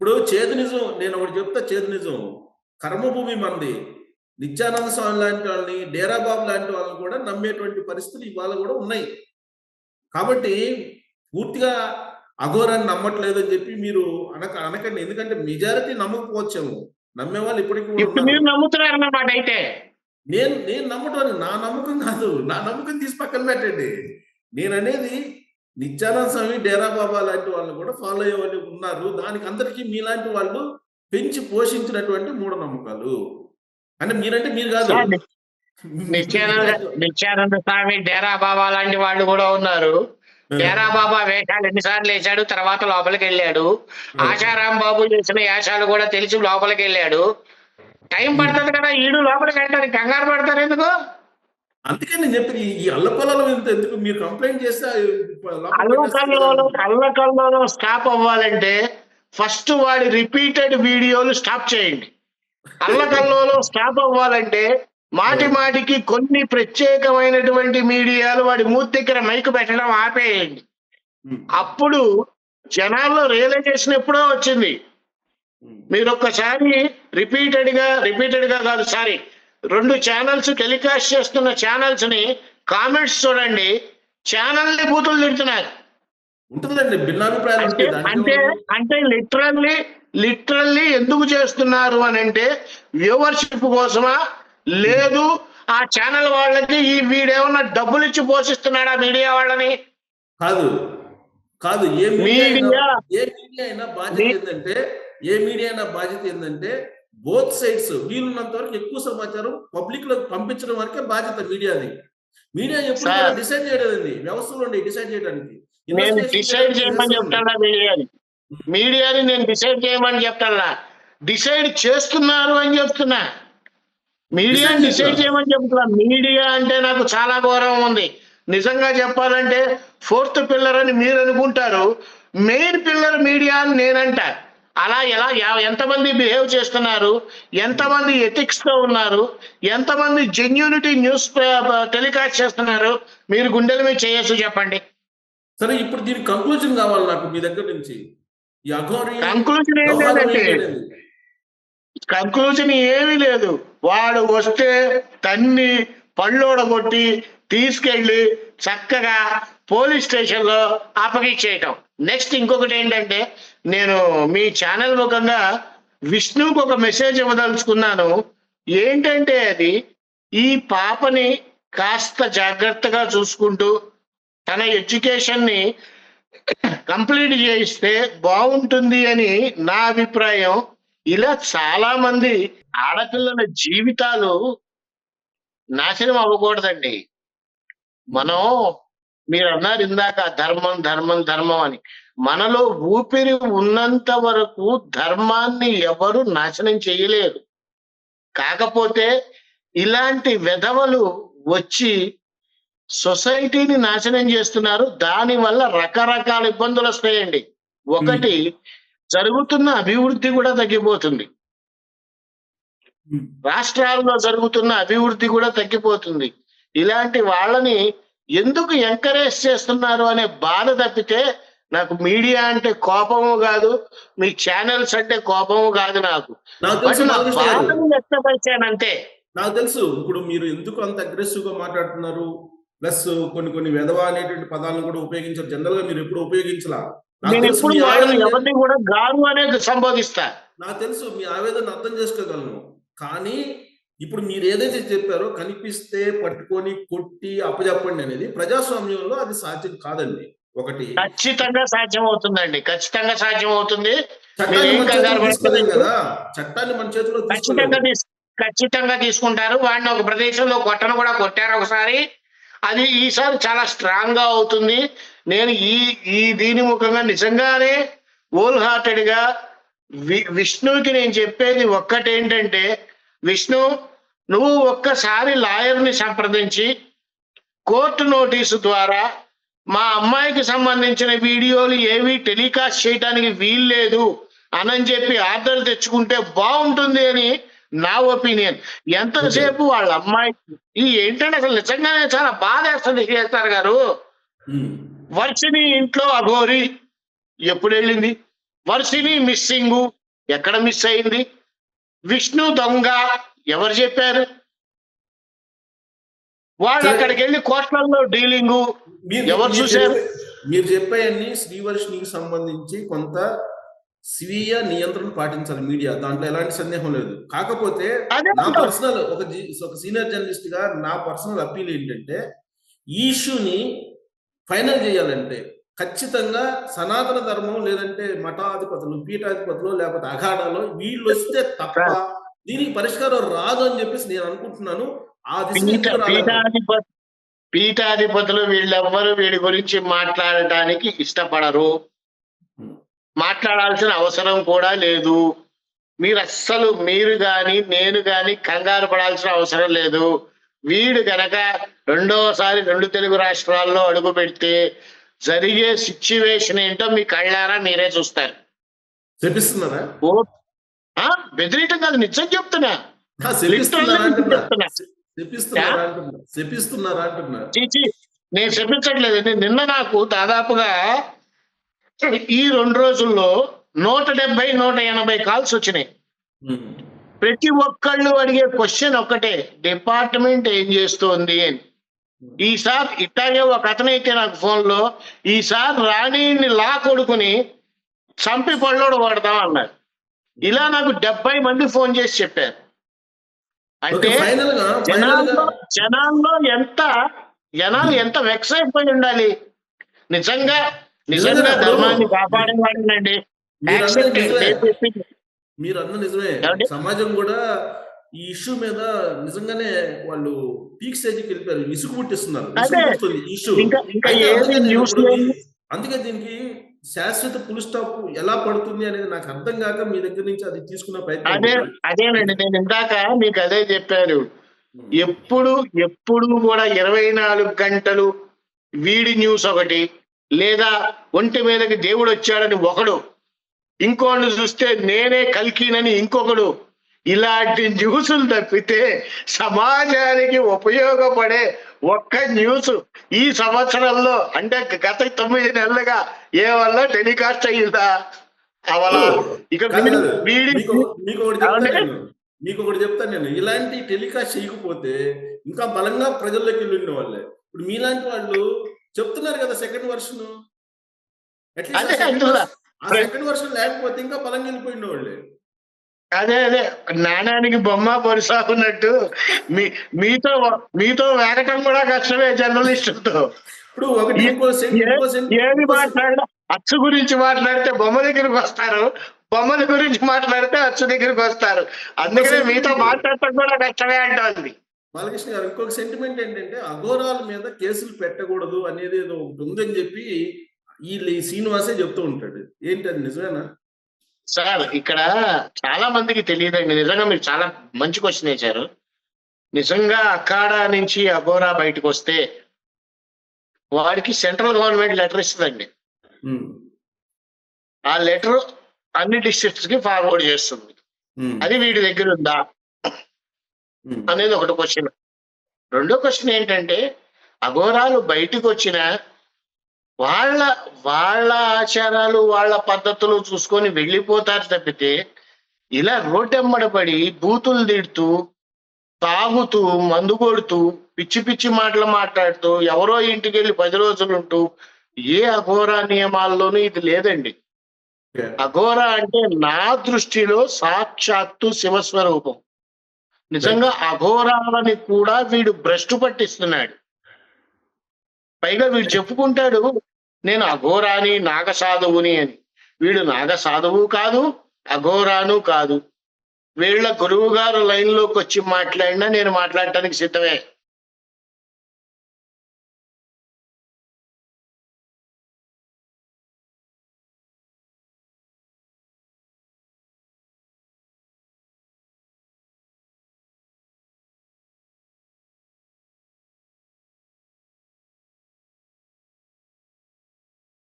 ఇప్పుడు చేదు నిజం నేను ఒకటి చెప్తా చేదు నిజం. కర్మభూమి మంది నిత్యానంద స్వామి లాంటి వాళ్ళని డేరా బాబు లాంటి వాళ్ళని కూడా నమ్మేటువంటి పరిస్థితులు ఇవాళ కూడా ఉన్నాయి. కాబట్టి పూర్తిగా అఘోరాన్ని నమ్మట్లేదు అని చెప్పి మీరు అనక అనకండి. ఎందుకంటే మెజారిటీ నమ్మకపోవచ్చేమో. నమ్మే వాళ్ళు ఇప్పటికీ అయితే. నేను నేను నమ్మటం నా నమ్మకం కాదు. నా నమ్మకం తీసి పక్కన పెట్టండి. నేను అనేది నిత్యానంద స్వామి డేరా బాబా లాంటి వాళ్ళు కూడా ఫాలో అయ్యే వాళ్ళు ఉన్నారు. దానికి అందరికీ మీలాంటి వాళ్ళు పెంచి పోషించినటువంటి మూఢనమ్మకాలు. అంటే మీరంటే మీరు కాదు. నిత్యానంద నిత్యానంద స్వామి డేరా బాబా లాంటి వాళ్ళు కూడా ఉన్నారు. డేరా బాబా వేషాలు ఎన్నిసార్లు వేశాడు తర్వాత లోపలికి వెళ్ళాడు. ఆశారాం బాబు చేసిన వేషాలు కూడా తెలిసి లోపలికి వెళ్ళాడు. టైం పడుతుంది కదా ఈడు లోపలికి వెళ్ళడానికి కంగారు పడతారు ఎందుకు? అందుకే నేను చెప్పి ఈ ఎందుకు మీరు కంప్లైంట్ చేస్తే అల్లకల్లోలో. అల్లకల్లోలో స్టాప్ అవ్వాలంటే ఫస్ట్ వాడి రిపీటెడ్ వీడియోలు స్టాప్ చేయండి. అల్లకల్లోలో స్టాప్ అవ్వాలంటే మాటి మాటికి కొన్ని ప్రత్యేకమైనటువంటి మీడియాలు వాడి మూతి దగ్గర మైకు పెట్టడం ఆపేయండి. ఉమ్, అప్పుడు జనాల్లో రియలైజేషన్ ఎప్పుడో వచ్చింది. ఉమ్. మీరు ఒక్కసారి రిపీటెడ్గా రిపీటెడ్గా కాదు సారీ రెండు ఛానల్స్ టెలికాస్ట్ చేస్తున్న ఛానల్స్ని కామెంట్స్ చూడండి. ఛానల్ని బూతులు తిడుతున్నారు. ఉంటుందండి అంటే అంటే లిటరల్లీ లిటరల్లీ ఎందుకు చేస్తున్నారు అని అంటే వ్యూవర్షిప్ కోసమా? లేదు ఆ ఛానల్ వాళ్ళకి ఈ వీడేమన్నా డబ్బులు ఇచ్చి పోషిస్తున్నాడా మీడియా వాళ్ళని? కాదు కాదు ఏ మీడియా ఏ మీడియా అయినా బాధ్యత ఏంటంటే ఏ మీడియా అయినా బాధ్యత ఏంటంటే బోత్ సైడ్స్ వీలున్నంత వరకు ఎక్కువ సమాచారం పబ్లిక్లో పంపించడం వరకే బాధ్యత మీడియాది. మీడియా ఎప్పుడు. డిసైడ్ చేయలేదండి. వ్యవస్థలో ఉండే డిసైడ్ చేయడానికి. నేను డిసైడ్ చేయమని. చెప్తాను మీడియాని? మీడియాని నేను డిసైడ్ చేయమని చెప్తాను? డిసైడ్ చేస్తున్నారు అని చెప్తున్నా. మీడియాని డిసైడ్. చేయమని చెప్తున్నా. మీడియా అంటే నాకు చాలా గౌరవం ఉంది. నిజంగా చెప్పాలంటే ఫోర్త్ పిల్లర్ అని మీరు అనుకుంటారు. మెయిన్ పిల్లర్ మీడియా అని నేనంట. అలా ఎలా ఎంతమంది బిహేవ్ చేస్తున్నారు? ఎంతమంది ఎథిక్స్తో ఉన్నారు? ఎంతమంది జెన్యూనిటీ న్యూస్ టెలికాస్ట్ చేస్తున్నారు? మీరు గుండెల మీద చేయొచ్చు చెప్పండి. సరే ఇప్పుడు దీనికి కంక్లూజన్ కావాలి నాకు మీ దగ్గర నుంచి. కంక్లూజన్ ఏం అనేది. కంక్లూజన్ ఏమీ లేదు. వాడు వస్తే తన్ని పళ్ళోడగొట్టి తీసుకెళ్ళి చక్కగా పోలీస్ స్టేషన్లో అప్పగించేయటం. నెక్స్ట్ ఇంకొకటి ఏంటంటే నేను మీ ఛానల్ ముఖంగా విష్ణువుకు ఒక మెసేజ్ ఇవ్వదలుచుకున్నాను. ఏంటంటే అది ఈ పాపని కాస్త జాగ్రత్తగా చూసుకుంటూ తన ఎడ్యుకేషన్ని కంప్లీట్ చేయిస్తే బాగుంటుంది అని నా అభిప్రాయం. ఇలా చాలా మంది ఆడపిల్లల జీవితాలు నాశనం అవ్వకూడదండి. మనం మీరు అన్నారు ఇందాక ధర్మం ధర్మం ధర్మం అని. మనలో ఊపిరి ఉన్నంత వరకు ధర్మాన్ని ఎవరు నాశనం చేయలేరు. కాకపోతే ఇలాంటి వెధవలు వచ్చి సొసైటీని నాశనం చేస్తున్నారు. దాని వల్ల రకరకాల ఇబ్బందులు వస్తాయండి. ఒకటి జరుగుతున్న అభివృద్ధి కూడా తగ్గిపోతుంది. రాష్ట్రాల్లో జరుగుతున్న అభివృద్ధి కూడా తగ్గిపోతుంది. ఇలాంటి వాళ్ళని ఎందుకు ఎంకరేజ్ చేస్తున్నారు అనే బాధ తప్పితే నాకు మీడియా అంటే కోపము కాదు మీ ఛానల్స్ అంటే కోపము కాదు నాకు. వ్యక్తపరిచానంతే. నాకు తెలుసు ఇప్పుడు మీరు ఎందుకు అంత అగ్రెసివ్గా మాట్లాడుతున్నారు? ప్లస్ కొన్ని కొన్ని వెధవ అనేటువంటి పదాలను కూడా ఉపయోగించారు. జనరల్గా మీరు ఎప్పుడు ఉపయోగించలా? నేను ఎప్పుడు ఎవరిని కూడా గారు అనేది సంబోధిస్తా. నాకు తెలుసు మీ ఆవేదన అర్థం చేసుకోగలను. కానీ ఇప్పుడు మీరు ఏదైతే చెప్పారో కనిపిస్తే పట్టుకొని కొట్టి అప్పచెప్పండి అనేది ప్రజాస్వామ్యంలో అది సాధ్యం కాదండి. ఒకటి. ఖచ్చితంగా సాధ్యం అవుతుందండి ఖచ్చితంగా సాధ్యం అవుతుంది. కదా. చట్టాన్ని మన చేతిలో ఖచ్చితంగా ఖచ్చితంగా తీసుకుంటారు. వాడిని ఒక ప్రదేశంలో కొట్టను కూడా కొట్టారు ఒకసారి. అది ఈసారి చాలా స్ట్రాంగ్గా అవుతుంది. నేను ఈ ఈ దీని ముఖంగా నిజంగానే హోల్ హార్టెడ్గా విష్ణువుకి నేను చెప్పేది ఒక్కటేంటంటే విష్ణు నువ్వు ఒక్కసారి లాయర్ని సంప్రదించి కోర్టు నోటీసు ద్వారా మా అమ్మాయికి సంబంధించిన వీడియోలు ఏవి టెలికాస్ట్ చేయడానికి వీల్లేదు అనని చెప్పి ఆర్డర్ తెచ్చుకుంటే బాగుంటుంది అని నా ఒపీనియన్. ఎంతసేపు వాళ్ళ అమ్మాయి ఈ ఏంటంటే అసలు నిజంగానే చాలా బాధ వేస్తుంది చేస్తారు గారు. వర్షిని ఇంట్లో అఘోరి ఎప్పుడు వెళ్ళింది? వర్షిని మిస్సింగ్ ఎక్కడ మిస్ అయింది? విష్ణు దొంగ ఎవరు చెప్పారు వాళ్ళు. అక్కడికి వెళ్ళి కోట్లలో డీలింగు మీరు ఎవరు చూశారు? మీరు చెప్పేయన్ని శ్రీవర్షినికి సంబంధించి కొంత స్వీయ నియంత్రణ పాటించాలి మీడియా దాంట్లో ఎలాంటి సందేహం లేదు కాకపోతే నా. పర్సనల్ ఒక ఒక సీనియర్ జర్నలిస్ట్గా నా పర్సనల్ అప్పీల్ ఏంటంటే ఈ ఇష్యూని ఫైనల్ చేయాలంటే ఖచ్చితంగా సనాతన ధర్మం లేదంటే మఠాధిపతులు పీఠాధిపతులు లేకపోతే అఘాడాలో వీళ్ళు వస్తే తప్ప దీనికి పరిష్కారం రాదు అని చెప్పేసి నేను అనుకుంటున్నాను. ఆ పీఠాధిపతులు వీళ్ళెవ్వరు వీడి గురించి మాట్లాడటానికి ఇష్టపడరు. మాట్లాడాల్సిన అవసరం కూడా లేదు. మీరు అస్సలు మీరు గాని నేను గాని కంగారు పడాల్సిన అవసరం లేదు. వీడు గనక రెండోసారి రెండు తెలుగు రాష్ట్రాల్లో అడుగు పెడితే జరిగే సిచ్యువేషన్ ఏంటో మీ కళ్ళారా మీరే చూస్తారు. శపిస్తున్నారా ఓ బెదిరియటం కాదు నిజం చెప్తున్నా. నేను చెప్పించట్లేదు. నేను నిన్న నాకు దాదాపుగా ఈ రెండు రోజుల్లో నూట డెబ్బై నూట ఎనభై కాల్స్ వచ్చినాయి. ప్రతి ఒక్కళ్ళు అడిగే క్వశ్చన్ ఒక్కటే. డిపార్ట్మెంట్ ఏం చేస్తోంది అని. ఈసారి ఇట్టాగే ఒక అతనైతే నాకు ఫోన్లో ఈసారి రాణిని లా కొడుకుని చంపి పళ్ళోడు పడతాం అన్నారు ఇలా నాకు డెబ్బై మంది ఫోన్ చేసి చెప్పారు. అంటే ఫైనల్ ఫైనల్ జనాల్లో జనాల్లో ఎంత జనాలు ఎంత వెక్స్ అయిపోయి ఉండాలి? నిజంగా నిజంగా ధర్మాన్ని కాపాడేవాడినండి. it. నిజమే. సమాజం కూడా ఈ ఇష్యూ మీద నిజంగానే వాళ్ళు పీక్ స్టేజ్కి వెళ్ళిపోయారు. ఇసుకు పుట్టిస్తున్నారు. ఇష్యూ. అందుకే దీనికి శాశ్వత పుల్ స్టాప్ ఎలా పడుతుంది అనేది నాకు అర్థం కాక మీ దగ్గర నుంచి అది తీసుకున్న ప్రయత్నం అదే. అదేనండి. నేను ఇందాక మీకు అదే చెప్పాను. ఎప్పుడు ఎప్పుడు కూడా ఇరవై నాలుగు గంటలు వీడి న్యూస్ ఒకటి లేదా ఒంటి మీదకి దేవుడు వచ్చాడని ఒకడు. ఇంకోళ్ళు చూస్తే నేనే కల్కినని ఇంకొకడు ఇలాంటి న్యూస్లు తప్పితే సమాజానికి ఉపయోగపడే ఒక్క న్యూస్ ఈ సంవత్సరంలో అంటే గత తొమ్మిది నెలలుగా ఏ వల్ల టెలికాస్ట్ అయ్యిందా? అవలా? ఇక మీకు ఒకటి చెప్తాను? నేను. మీకు ఒకటి చెప్తాను నేను. ఇలాంటి టెలికాస్ట్ చేయకపోతే ఇంకా బలంగా ప్రజల్లోకి వెళ్ళిన వాళ్ళే. ఇప్పుడు మీలాంటి వాళ్ళు చెప్తున్నారు కదా సెకండ్ వర్షన్. ఆ సెకండ్ వర్షన్ లేకపోతే ఇంకా బలంగా వెళ్ళిపోయిన వాళ్ళే. అదే అదే. నాణానికి బొమ్మ పొరిసాకున్నట్టు మీ మీతో మీతో వేగటం కూడా కష్టమే జర్నలిస్టులతో. ఇప్పుడు ఏది మాట్లాడినా అచ్చు గురించి మాట్లాడితే బొమ్మ దగ్గరికి వస్తారు. బొమ్మల గురించి మాట్లాడితే అచ్చు దగ్గరికి వస్తారు. అందుకనే మీతో మాట్లాడటం కూడా కష్టమే అంటోంది. బాలకృష్ణ గారు ఇంకొక సెంటిమెంట్ ఏంటంటే అఘోరాల మీద కేసులు పెట్టకూడదు అనేది ఏదో ఉందని చెప్పి ఈ శ్రీనివాసే చెప్తూ ఉంటాడు. ఏంటి అది నిజమేనా? సార్ ఇక్కడ చాలా మందికి తెలియదండి. నిజంగా మీరు చాలా మంచి క్వశ్చన్ వేశారు. నిజంగా అఖాడా నుంచి అఘోరా బయటకు వస్తే వాడికి సెంట్రల్ గవర్నమెంట్ లెటర్ ఇస్తుందండి. ఆ లెటర్ అన్ని డిస్ట్రిక్ట్స్కి ఫార్వర్డ్ చేస్తుంది. అది వీడి దగ్గర ఉందా? అనేది ఒకటి క్వశ్చన్ రెండో క్వశ్చన్ ఏంటంటే అఘోరాలు బయటకు వచ్చిన వాళ్ళ వాళ్ళ ఆచారాలు వాళ్ళ పద్ధతులు చూసుకొని వెళ్ళిపోతారు తప్పితే ఇలా రోడ్డెమ్మడబడి బూతులు తిడుతూ తాగుతూ మందు కొడుతూ పిచ్చి పిచ్చి మాటలు మాట్లాడుతూ ఎవరో ఇంటికి వెళ్ళి పది రోజులు ఉంటూ ఏ అఘోరా నియమాల్లోనూ ఇది లేదండి. అఘోర అంటే నా దృష్టిలో సాక్షాత్తు శివస్వరూపం. నిజంగా అఘోరాలని కూడా వీడు భ్రష్టు పట్టిస్తున్నాడు. పైగా వీడు చెప్పుకుంటాడు నేను అఘోరాని నాగసాధువుని అని. వీడు నాగసాధువు కాదు అఘోరాను కాదు. వీళ్ళ గురువు గారు వచ్చి మాట్లాడినా నేను మాట్లాడటానికి సిద్ధమే.